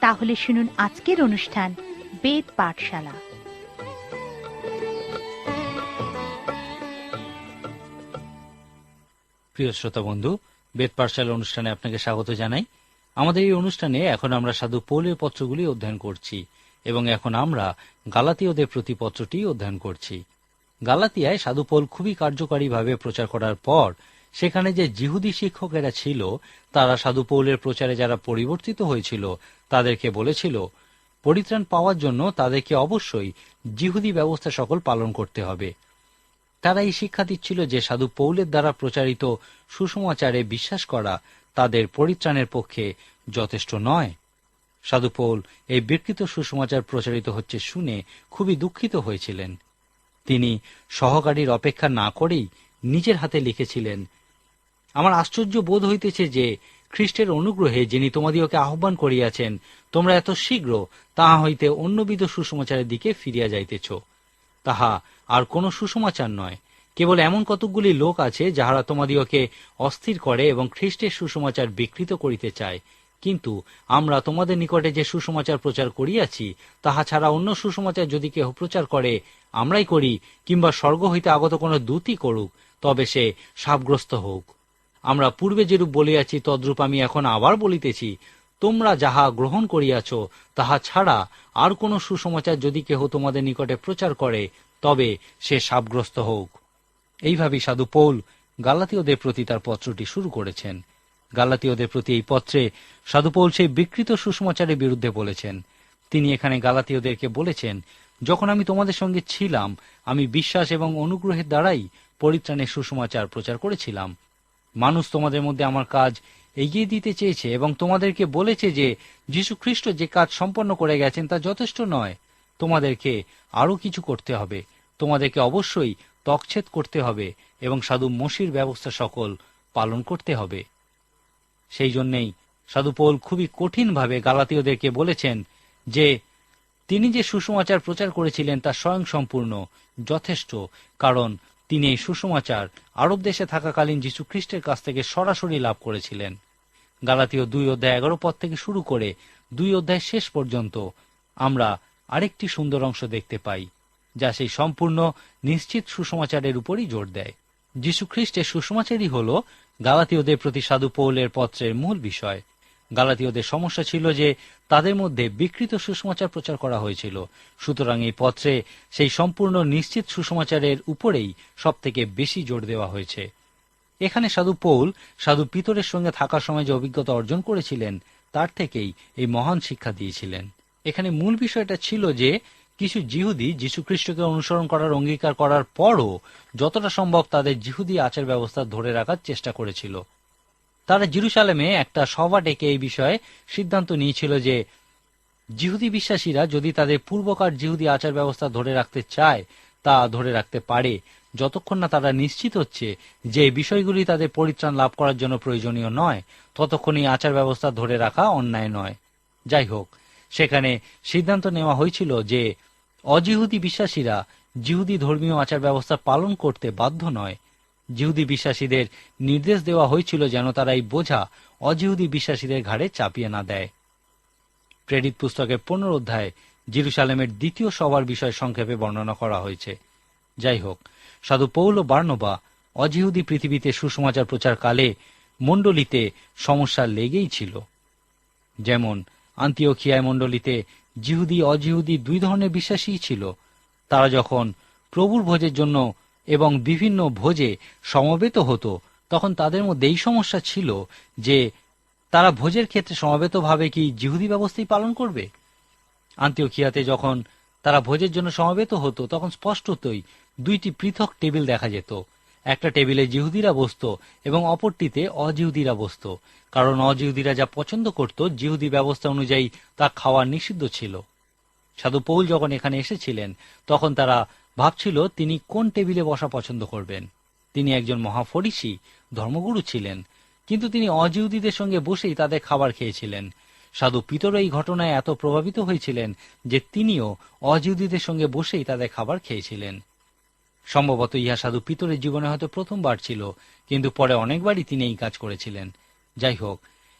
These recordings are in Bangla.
তাহলে শুনুন আজকের অনুষ্ঠান বেদ পাঠশালা। প্রিয় শ্রোতা বন্ধু, বেদ পাঠশালা অনুষ্ঠানে আপনাকে স্বাগত জানাই। আমাদের এই অনুষ্ঠানে এখন আমরা সাধু পৌলের পত্রগুলি অধ্যয়ন করছি এবং এখন আমরা গালাতীয়দের প্রতি পত্রটি অধ্যয়ন করছি। গালাতিয়ায় সাধু পৌল খুবই কার্যকারীভাবে প্রচার করার পর সেখানে যে জিহুদি শিক্ষকেরা ছিল, তারা সাধু পৌলের প্রচারে যারা পরিবর্তিত হয়েছিল, তাদেরকে বলেছিল, পরিত্রাণ পাওয়ার জন্য তাদেরকে অবশ্যই জিহুদি ব্যবস্থা সকল পালন করতে হবে। তারা এই শিক্ষা দিচ্ছিল যে সাধু পৌলের দ্বারা প্রচারিত সুসমাচারে বিশ্বাস করা তাদের পরিত্রাণের পক্ষে যথেষ্ট নয়। সাধু পৌল এই বিকৃত সুসমাচার প্রচারিত হচ্ছে শুনে খুবই দুঃখিত হয়েছিলেন। তিনি সহকারীর অপেক্ষা না করেই নিজের হাতে লিখেছিলেন আমার আশ্চর্য বোধ হইতেছে যে খ্রিস্টের অনুগ্রহে যিনি তোমাদিওকে আহ্বান করিয়াছেন, তোমরা এত শীঘ্র তাহা হইতে অন্যবিধ সুসমাচারের দিকে ফিরিয়া যাইতেছ। তাহা আর কোনো সুসমাচার নয়। কেবল এমন কতকগুলি লোক আছে যাহারা তোমাদিওকে অস্থির করে এবং খ্রিস্টের সুসমাচার বিকৃত করিতে চায়। কিন্তু আমরা তোমাদের নিকটে যে সুসমাচার প্রচার করিয়াছি, তাহা ছাড়া অন্য সুসমাচার যদি কেহ প্রচার করে, আমরাই করি, কিংবা স্বর্গ হইতে আগত কোনো দূতই করুক, তবে সে সাপগ্রস্ত হোক। আমরা পূর্বে যেরূপ বলিয়াছি, তদ্রূপ আমি এখন আবার বলিতেছি। তোমরা যাহা গ্রহণ করিয়াছ, তাহা ছাড়া আর কোন সুসমাচার যদি কেহ তোমাদের নিকটে প্রচার করে, তবে সে সাপগ্রস্ত হোক। এইভাবেই সাধু পৌল গালাতীয়দের প্রতি তার পত্রটি শুরু করেছেন। গালাতীয়দের প্রতি এই পত্রে সাধু পৌল সেই বিকৃত সুসমাচারের বিরুদ্ধে বলেছেন। তিনি এখানে গালাতীয়দেরকে বলেছেন, যখন আমি তোমাদের সঙ্গে ছিলাম, আমি বিশ্বাস এবং অনুগ্রহের দ্বারাই পরিত্রাণের সুসমাচার প্রচার করেছিলাম। মানুষ তোমাদের মধ্যে আমার কাজ এগিয়ে দিতে চেয়েছে এবং তোমাদেরকে বলেছে যে যীশু খ্রিস্ট যে কাজ সম্পন্ন করে গেছেন তা যথেষ্ট নয়। তোমাদেরকে আরও কিছু করতে হবে। তোমাদেরকে অবশ্যই তকছেদ করতে হবে এবং সাধু মসির ব্যবস্থা সকল পালন করতে হবে। সেই জন্যেই সাধু পৌল খুবই কঠিনভাবে গালাতীয়দেরকে বলেছেন যে তিনি যে সুসমাচার প্রচার করেছিলেন তা স্বয়ং সম্পূর্ণ যথেষ্ট, কারণ তিনি এই সুসমাচার আরব দেশে থাকাকালীন যীশু খ্রিস্টের কাছ থেকে সরাসরি লাভ করেছিলেন। গালাতীয় দুই অধ্যায় এগারো পদ থেকে শুরু করে দুই অধ্যায় শেষ পর্যন্ত আমরা আরেকটি সুন্দর অংশ দেখতে পাই, যা সেই সম্পূর্ণ নিশ্চিত সুসমাচারের উপরই জোর দেয়। যীশু খ্রিস্টের সুসমাচারই হল গালাতীয়দের প্রতি সাধু পৌলের পত্রের মূল বিষয়। গালাতীয়দের সমস্যা ছিল যে তাদের মধ্যে বিকৃত সুসমাচার প্রচার করা হয়েছিল। সুতরাং এই পত্রে সেই সম্পূর্ণ নিশ্চিত সুসমাচারের উপরেই সব থেকে বেশি জোর দেওয়া হয়েছে। এখানে সাধু পৌল, সাধু পিতরের সঙ্গে থাকার সময় যে অভিজ্ঞতা অর্জন করেছিলেন, তার থেকেই এই মহান শিক্ষা দিয়েছিলেন। এখানে মূল বিষয়টা ছিল যে কিছু জিহুদি যীশু খ্রিস্টকে অনুসরণ করার, অঙ্গীকার করার পরও যতটা সম্ভব তাদের জিহুদি আচার ব্যবস্থা ধরে রাখার চেষ্টা করেছিল। তারা জিরুসালেমে একটা সভা ডেকে এই বিষয়ে সিদ্ধান্ত নিয়েছিল যে জিহুদি বিশ্বাসীরা যদি তাদের পূর্বকার জিহুদি আচার ব্যবস্থা ধরে রাখতে চায়, তা ধরে রাখতে পারে। যতক্ষণ না তারা নিশ্চিত হচ্ছে যে বিষয়গুলি তাদের পরিত্রাণ লাভ করার জন্য প্রয়োজনীয় নয় ততক্ষণ এই আচার ব্যবস্থা ধরে রাখা অন্যায় নয়। যাই হোক, সেখানে সিদ্ধান্ত নেওয়া হয়েছিল যে অজিহুদি বিশ্বাসীরা জিহুদি ধর্মীয় আচার ব্যবস্থা পালন করতে বাধ্য নয়। জিহুদি বিশ্বাসীদের নির্দেশ দেওয়া হয়েছিল যেন তারা এই বোঝা অজিহুদি বিশ্বাসীদের ঘাড়ে চাপিয়ে না দেয়। প্রেরিত পুস্তকের পনেরো অধ্যায় জিরুসালেমের দ্বিতীয় সবার বিষয় সংক্ষেপে বর্ণনা করা হয়েছে। যাই হোক, সাধু পৌল বার্নবা অজিহুদি পৃথিবীতে সুসমাচার প্রচার কালে মণ্ডলীতে সমস্যা লেগেই ছিল। যেমন, আন্তিওখিয়ায় মণ্ডলীতে জিহুদি অজিহুদি দুই ধরনের বিশ্বাসী ছিল। তারা যখন প্রভুর ভোজের জন্য এবং বিভিন্ন ভোজে সমবেত হতো। তখন তাদের মধ্যে এই সমস্যা ছিল যে, তারা ভোজের ক্ষেত্রে সমবেতভাবে কি জিহুদি ব্যবস্থাই পালন করবে? আন্তিওখিয়াতে যখন তারা ভোজের জন্য সমবেত হতো, তখন স্পষ্টতই দুইটি পৃথক টেবিল দেখা যেত। একটা টেবিলে জিহুদিরা বসত এবং অপরটিতে অজিহুদিরা বসত। কারণ অজিহুদিরা যা পছন্দ করত, জিহুদি ব্যবস্থা অনুযায়ী তা খাওয়া নিষিদ্ধ ছিল। সাধু পৌল যখন এখানে এসেছিলেন, তখন তারা ভাবছিল তিনি কোন টেবিলে বসা পছন্দ করবেন। তিনি একজন মহাফরিসি, ধর্মগুরু ছিলেন, কিন্তু তিনি অজিহুদিদের সঙ্গে বসেই তাদের খাবার খেয়েছিলেন। সাধু পিতর এই ঘটনায় এত প্রভাবিত হয়েছিলেন যে তিনিও অজিহুদিদের সঙ্গে বসেই তাদের খাবার খেয়েছিলেন। সম্ভবত ইহা সাধু পিতরের জীবনে হয়তো প্রথমবার ছিল, কিন্তু পরে অনেকবারই তিনি এই কাজ করেছিলেন। যাই হোক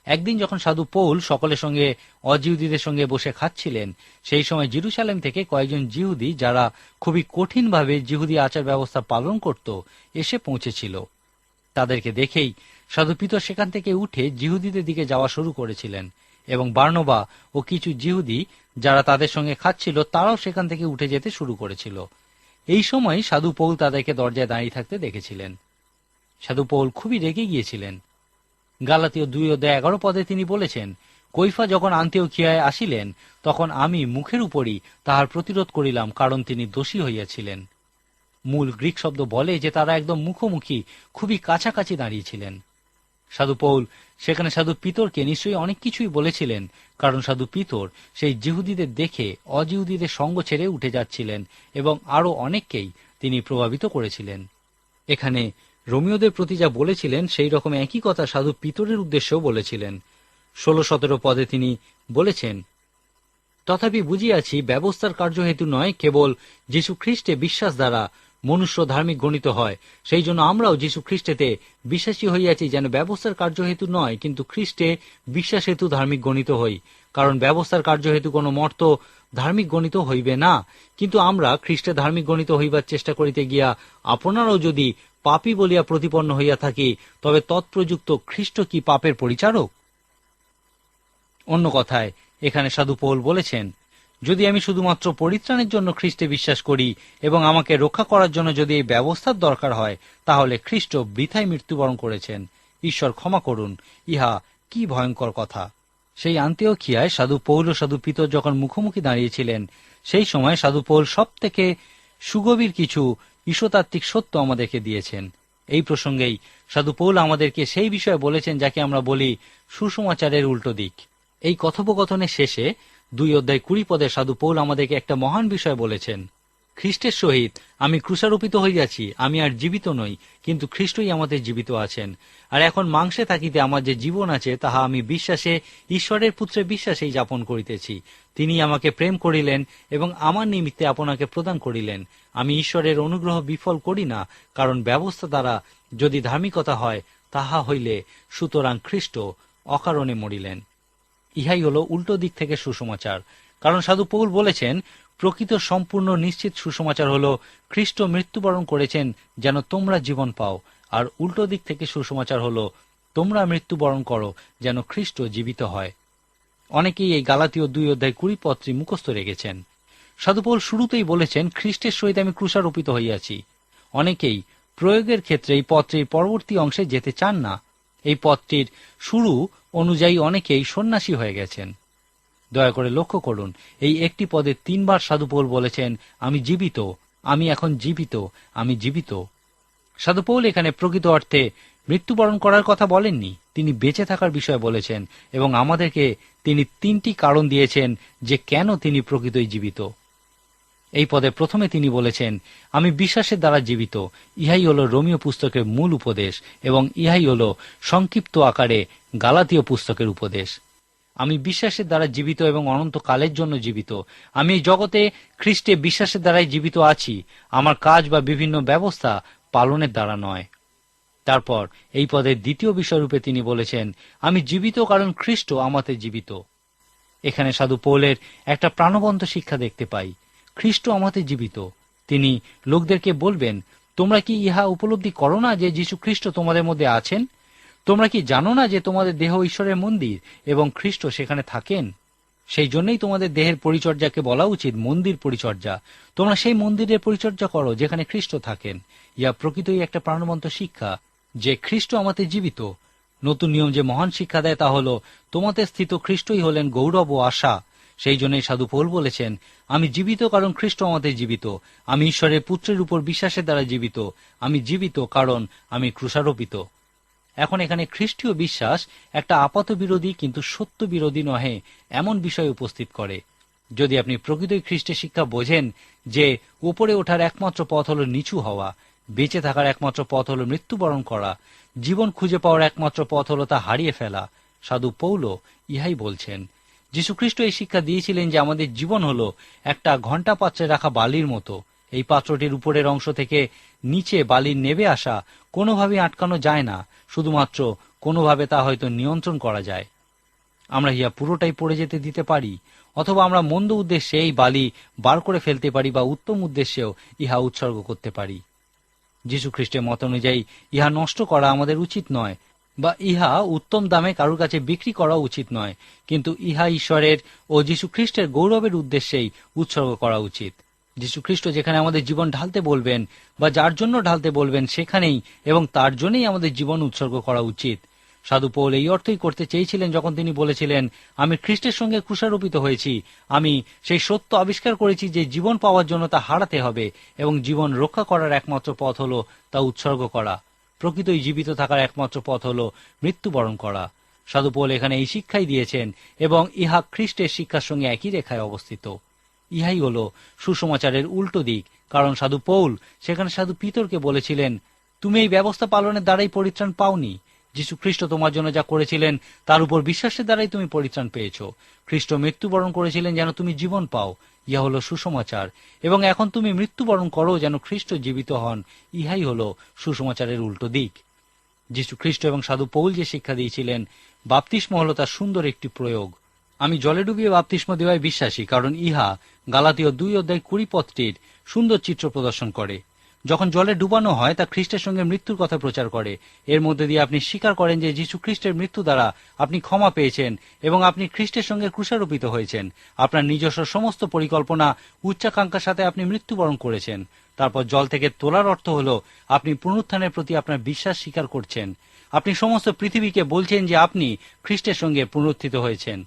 একদিন যখন সাধু পৌল সকলের সঙ্গে অজিহুদিদের সঙ্গে বসে খাচ্ছিলেন, সেই সময় জিরুসালেম থেকে কয়েকজন জিহুদি যারা খুবই কঠিনভাবে জিহুদি আচার ব্যবস্থা পালন করত, এসে পৌঁছেছিল। তাদেরকে দেখেই সাধু পিতর সেখান থেকে উঠে জিহুদিদের দিকে যাওয়া শুরু করেছিলেন এবং বার্নবা ও কিছু জিহুদি যারা তাদের সঙ্গে খাচ্ছিল, তারাও সেখান থেকে উঠে যেতে শুরু করেছিল। এই সময় সাধু পৌল তাদেরকে দরজায় দাঁড়িয়ে থাকতে দেখেছিলেন। সাধু পৌল খুবই রেগে গিয়েছিলেন। গালাতীয় দুই অধ্যায় এগারো পদে তিনি বলেছেন, কৈফা যখন আন্তেওখিয়ায় আসিলেন, তখন আমি মুখের উপরই তাহার প্রতিরোধ করিলাম, কারণ তিনি দোষী হইয়াছিলেন। মূল গ্রিক শব্দ বলে যে তারা একদম মুখোমুখি, খুবই কাছাকাছি দাঁড়িয়েছিলেন। সাধু পৌল, সেখানে সাধু পিতরকে নিশ্চয়ই অনেক কিছুই বলেছিলেন, কারণ সাধু পিতর সেই জিহুদিদের দেখে অজিহুদিদের সঙ্গ ছেড়ে উঠে যাচ্ছিলেন এবং আরও অনেককেই তিনি প্রভাবিত করেছিলেন। এখানে রোমিওদের প্রতি যা বলেছিলেন, সেই রকম একই কথা সাধু পিতরের উদ্দেশ্যেও বলেছিলেন। ষোলো সতেরো পদে তিনি বলেছেন, তথাপি বুঝিয়াছি, ব্যবস্থার কার্য হেতু নয়, কেবল যীশু খ্রিস্টে বিশ্বাস দ্বারা মনুষ্য ধার্মিক গণিত হয়। সেই জন্য আমরাও যীশু খ্রিস্টেতে বিশ্বাসী হইয়াছি যেন ব্যবস্থার কার্য হেতু নয়, কিন্তু খ্রিস্টে বিশ্বাস হেতু ধার্মিক গণিত হই। কারণ ব্যবস্থার কার্য হেতু কোনো মর্ত ধার্মিক গণিত হইবে না। কিন্তু আমরা খ্রিস্টে ধার্মিক গণিত হইবার চেষ্টা করিতে গিয়া, আপনারাও যদি পাপী বলিয়া প্রতিপন্ন হইয়া থাকি, তবে তৎপ্রযুক্ত খ্রিস্ট কি পাপের পরিচারক? অন্য কথায়, এখানে সাধু পৌল বলেছেন, যদি আমি শুধুমাত্র পরিত্রাণের জন্য খ্রিস্টে বিশ্বাস করি এবং আমাকে রক্ষা করার জন্য যদি এই ব্যবস্থার দরকার হয়, তাহলে খ্রিস্ট বৃথায় মৃত্যুবরণ করেছেন। ঈশ্বর ক্ষমা করুন, ইহা কি ভয়ঙ্কর কথা। সেই আন্তেওখিয়ায় সাধু পৌল ও সাধু পিতর যখন মুখোমুখি দাঁড়িয়েছিলেন, সেই সময় সাধু পৌল সব থেকে সুগভীর কিছু ঈশ্বতাত্ত্বিক সত্য আমাদেরকে দিয়েছেন। এই প্রসঙ্গেই সাধু পৌল আমাদেরকে সেই বিষয়ে বলেছেন যাকে আমরা বলি সুসমাচারের উল্টো দিক। এই কথোপকথনের শেষে দুই অধ্যায় কুড়ি পদে সাধু পৌল আমাদেরকে একটা মহান বিষয় বলেছেন। খ্রিস্টের সহিত আমি ক্রুশারোপিত হইয়াছি আমি আর জীবিত নই, কিন্তু খ্রিস্টই আমাদের জীবিত আছেন। আর এখন মাংসে থাকিতে আমার যে জীবন আছে, তাহা আমি বিশ্বাসে, ঈশ্বরের পুত্রে বিশ্বাসেই যাপন করিতেছি। তিনি আমাকে প্রেম করিলেন এবং আমার নিমিত্তে আপনাকে প্রদান করিলেন। আমি ঈশ্বরের অনুগ্রহ বিফল করি না, কারণ ব্যবস্থা দ্বারা যদি ধার্মিকতা হয়, তাহা হইলে সুতরাং খ্রিস্ট অকারণে মরিলেন। ইহাই হলো উল্টো দিক থেকে সুসমাচার। কারণ সাধু পৌল বলেছেন, প্রকৃত সম্পূর্ণ নিশ্চিত সুসমাচার হলো খ্রিস্ট মৃত্যুবরণ করেছেন যেন তোমরা জীবন পাও, আর উল্টো দিক থেকে সুসমাচার হলো তোমরা মৃত্যুবরণ করো যেন খ্রিস্ট জীবিত হয়। অনেকেই এই গালাতীয় দুই অধ্যায় কুড়ি পত্রী মুখস্থ রেখেছেন। সাধুপৌল শুরুতেই বলেছেন, খ্রিস্টের সহিত আমি ক্রুশারোপিত হইয়াছি। অনেকেই প্রয়োগের ক্ষেত্রে এই পত্রের পরবর্তী অংশে যেতে চান না। এই পত্রটির শুরু অনুযায়ী অনেকেই সন্ন্যাসী হয়ে গেছেন। দয়া করে লক্ষ্য করুন, এই একটি পদে তিনবার সাধুপৌল বলেছেন, আমি জীবিত, আমি এখন জীবিত, আমি জীবিত। সাধুপৌল এখানে প্রকৃত অর্থে মৃত্যুবরণ করার কথা বলেননি, তিনি বেঁচে থাকার বিষয়ে বলেছেন, এবং আমাদেরকে তিনি তিনটি কারণ দিয়েছেন যে কেন তিনি প্রকৃতই জীবিত। এই পদে প্রথমে তিনি বলেছেন, আমি বিশ্বাসের দ্বারা জীবিত, ইহাই হল রোমীয় পুস্তকের মূল উপদেশ, এবং ইহাই হল সংক্ষিপ্ত আকারে গালাতীয় পুস্তকের উপদেশ। আমি বিশ্বাসের দ্বারা জীবিত এবং অনন্ত কালের জন্য জীবিত। আমি এই জগতে খ্রিস্টে বিশ্বাসের দ্বারাই জীবিত আছি। আমার কাজ বা বিভিন্ন ব্যবস্থা পালনের দ্বারা নয়। তারপর এই পদের দ্বিতীয় বিষয়রূপে তিনি বলেছেন, আমি জীবিত কারণ খ্রিস্ট আমাতে জীবিত। এখানে সাধু পৌলের একটা প্রাণবন্ত শিক্ষা দেখতে পাই। খ্রিস্ট আমাতে জীবিত। তিনি লোকদেরকে বলবেন, তোমরা কি ইহা উপলব্ধি করো না যে যীশু খ্রিস্ট তোমাদের মধ্যে আছেন? তোমরা কি জানো না যে তোমাদের দেহ ঈশ্বরের মন্দির এবং খ্রিস্ট সেখানে থাকেন? সেই জন্যই তোমাদের দেহের পরিচর্যাকে বলা উচিত মন্দির পরিচর্যা। তোমরা সেই মন্দিরের পরিচর্যা করো যেখানে খ্রিস্ট থাকেন। ইয়া প্রকৃতই একটা প্রাণবন্ত শিক্ষা যে খ্রিস্ট আমাদের জীবিত। নতুন নিয়ম যে মহান শিক্ষা দেয় তা হল তোমাদের স্থিত খ্রিস্টই হলেন গৌরব ও আশা। সেই জন্যই সাধু পৌল বলেছেন, আমি জীবিত কারণ খ্রিস্ট আমাদের জীবিত। আমি ঈশ্বরের পুত্রের উপর বিশ্বাসের দ্বারা জীবিত। আমি জীবিত কারণ আমি ক্রুশারোপিত। এখন এখানে খ্রিস্টীয় বিশ্বাস একটা আপাত বিরোধী কিন্তু সত্য বিরোধী নহে, এমন বিষয় উপস্থিত করে। যদি আপনি প্রকৃতই খ্রিস্টের শিক্ষা বোঝেন যে উপরে ওঠার একমাত্র পথ হল নিচু হওয়া, বেঁচে থাকার একমাত্র পথ হল মৃত্যুবরণ করা, জীবন খুঁজে পাওয়ার একমাত্র পথ হল তা হারিয়ে ফেলা, সাধু পৌল ইহাই বলছেন। যীশুখ্রিস্ট এই শিক্ষা দিয়েছিলেন যে আমাদের জীবন হল একটা ঘণ্টা পাত্রে রাখা বালির মতো। এই পাত্রটির উপরের অংশ থেকে নিচে বালির নেবে আসা কোনোভাবেই আটকানো যায় না। শুধুমাত্র কোনোভাবে তা হয়তো নিয়ন্ত্রণ করা যায়। আমরা ইহা পুরোটাই পড়ে যেতে দিতে পারি, অথবা আমরা মন্দ উদ্দেশ্যে এই বালি বার করে ফেলতে পারি বা উত্তম উদ্দেশ্যেও ইহা উৎসর্গ করতে পারি। যীশু খ্রিস্টের মত অনুযায়ী, ইহা নষ্ট করা আমাদের উচিত নয়, বা ইহা উত্তম দামে কারুর কাছে বিক্রি করা উচিত নয়, কিন্তু ইহা ঈশ্বরের ও যীশু খ্রিস্টের গৌরবের উদ্দেশ্যেই উৎসর্গ করা উচিত। যীশু খ্রিস্ট যেখানে আমাদের জীবন ঢালতে বলবেন বা যার জন্য ঢালতে বলবেন সেখানেই এবং তার জন্যই আমাদের জীবন উৎসর্গ করা উচিত। সাধু পৌল এই অর্থই করতে চেয়েছিলেন যখন তিনি বলেছিলেন, আমি খ্রিস্টের সঙ্গে ক্রুশারোপিত হয়েছি। আমি সেই সত্য আবিষ্কার করেছি যে জীবন পাওয়ার জন্য তা হারাতে হবে এবং জীবন রক্ষা করার একমাত্র পথ হল তা উৎসর্গ করা। প্রকৃতই জীবিত থাকার একমাত্র পথ হল মৃত্যুবরণ করা। সাধু পৌল এখানে এই শিক্ষাই দিয়েছেন এবং ইহা খ্রিস্টের শিক্ষার সঙ্গে একই রেখায় অবস্থিত। ইহাই হল সুসমাচারের উল্টো দিক, কারণ সাধু পৌল সেখানে সাধু পিতরকে বলেছিলেন, তুমি এই ব্যবস্থা পালনের দ্বারাই পরিত্রাণ পাওনি। যীশু খ্রিস্ট তোমার জন্য যা করেছিলেন, তার উপর বিশ্বাসের দ্বারাই তুমি পরিত্রাণ পেয়েছ। খ্রিস্ট মৃত্যুবরণ করেছিলেন যেন তুমি জীবন পাও, ইহা হলো সুসমাচার। এবং এখন তুমি মৃত্যুবরণ করো যেন খ্রিস্ট জীবিত হন, ইহাই হলো সুসমাচারের উল্টো দিক। যীশু খ্রিস্ট এবং সাধু পৌল যে শিক্ষা দিয়েছিলেন, বাপ্তিস্ম হল তার সুন্দর একটি প্রয়োগ। আমি জলে ডুবিয়ে বাপ্তিস্ম দেওয়ায় বিশ্বাসী, কারণ ইহা গালাতীয় দুই অধ্যায় কুড়ি পথটির সুন্দর চিত্র প্রদর্শন করে। যখন জলে ডুবানো হয়, তা খ্রিস্টের সঙ্গে মৃত্যুর কথা প্রচার করে। এর মধ্যে দিয়ে আপনি স্বীকার করেন যে যীশু খ্রিস্টের মৃত্যু দ্বারা আপনি ক্ষমা পেয়েছেন এবং আপনি খ্রিস্টের সঙ্গে ক্রুশারোপিত হয়েছেন। আপনার নিজস্ব সমস্ত পরিকল্পনা উচ্চাকাঙ্ক্ষার সাথে আপনি মৃত্যুবরণ করেছেন। তারপর জল থেকে তোলার অর্থ হল, আপনি পুনরুত্থানের প্রতি আপনার বিশ্বাস স্বীকার করছেন। আপনি সমস্ত পৃথিবীকে বলছেন যে আপনি খ্রিস্টের সঙ্গে পুনরুত্থিত হয়েছেন।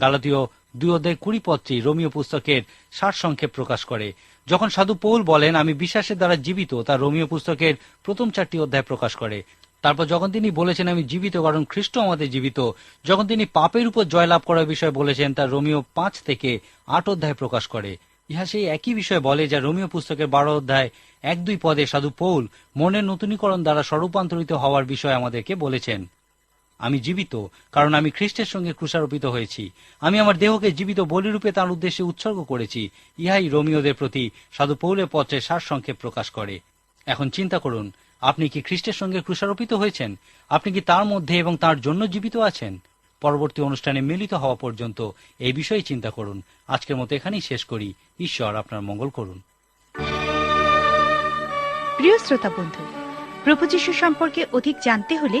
গালাতীয় দুই অধ্যায় কুড়ি পত্রী রোমিও পুস্তকের সার সংক্ষেপ প্রকাশ করে। যখন সাধু পৌল বলেন, আমি বিশ্বাসের দ্বারা জীবিত তা রোমিও পুস্তকের প্রথম চারটি অধ্যায় প্রকাশ করে। তারপর যখন তিনি বলেছেন, আমি জীবিত কারণ খ্রিস্ট আমাদের জীবিত যখন তিনি পাপের উপর জয়লাভ করার বিষয়ে বলেছেন, তা রোমিও পাঁচ থেকে আট অধ্যায় প্রকাশ করে। ইহা সেই একই বিষয় বলে যা রোমিও পুস্তকের বারো অধ্যায় এক দুই পদে সাধু পৌল মনের নতুনীকরণ দ্বারা স্বরূপান্তরিত হওয়ার বিষয় আমাদেরকে বলেছেন। আমি জীবিত, কারণ আমি খ্রিস্টের সঙ্গে ক্রুশারোপিত হয়েছি। আমি আমার দেহকে জীবিত বলিরূপে তার উদ্দেশ্যে উৎসর্গ করেছি। ইহাই রোমিওদের প্রতি সাধু পৌলের পত্রে সার সংক্ষেপ প্রকাশ করে। এখন চিন্তা করুন, আপনি কি খ্রিস্টের সঙ্গে ক্রুশারোপিত হয়েছেন? আপনি কি তার মধ্যে এবং তার জন্য জীবিত আছেন? পরবর্তী অনুষ্ঠানে মিলিত হওয়া পর্যন্ত এই বিষয়ে চিন্তা করুন। আজকের মতো এখানেই শেষ করি। ঈশ্বর আপনার মঙ্গল করুন। প্রিয় শ্রোতা বন্ধু, প্রভু যীশু সম্পর্কে অধিক জানতে হলে